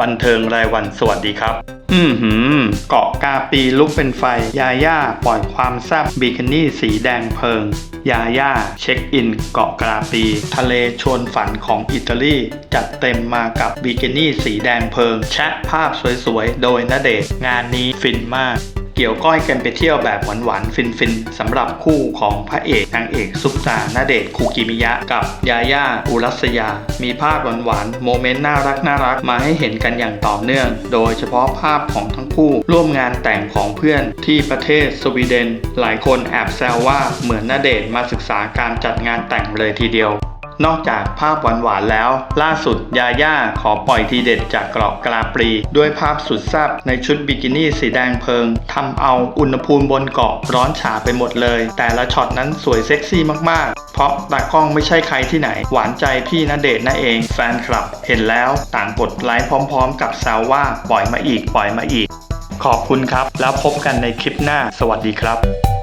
บันเทิงรายวันสวัสดีครับ อืมหืม เกาะกาปีลุกเป็นไฟ ยาย่าปล่อยความแซ่บบิกินี่สีแดงเพลิง ยาย่าเช็คอิน เกาะกาปี ทะเลชวนฝันของอิตาลี จัดเต็มมากับบิกินี่สีแดงเพลิง แชะภาพสวยๆ โดยณเดชงานนี้ฟินมาก เกี่ยวก้อยกันไปเที่ยวแบบหวานๆ ฟินๆสำหรับคู่ของพระเอกนางเอกซุปตาณเดชคูกิมิยะ กับยาย่าอุรัสยา มีภาพหวานๆโมเมนต์น่ารักน่ารักมาให้เห็นกันอย่างต่อเนื่อง โดยเฉพาะภาพของทั้งคู่ร่วมงานแต่งของเพื่อนที่ประเทศสวีเดน หลายคนแอบแซวว่าเหมือนณเดชมาศึกษาการจัดงานแต่งเลยทีเดียว นอกจากภาพหวานๆแล้ว ล่าสุดยาย่าขอปล่อยทีเด็ดจากเกาะกลาปรี ด้วยภาพสุดแซ่บในชุดบิกินี่สีแดงเพลิงทำเอาอุณหภูมิบนเกาะร้อนฉาไปหมดเลย แต่ละช็อตนั้นสวยเซ็กซี่มากๆ เพราะตากล้องไม่ใช่ใครที่ไหน หวานใจพี่ณเดชน์นั่นเอง แฟนคลับเห็นแล้วต่างกดไลค์พร้อมๆ กับแซวว่าปล่อยมาอีกปล่อยมาอีก ขอบคุณครับ แล้วพบกันในคลิปหน้า สวัสดีครับ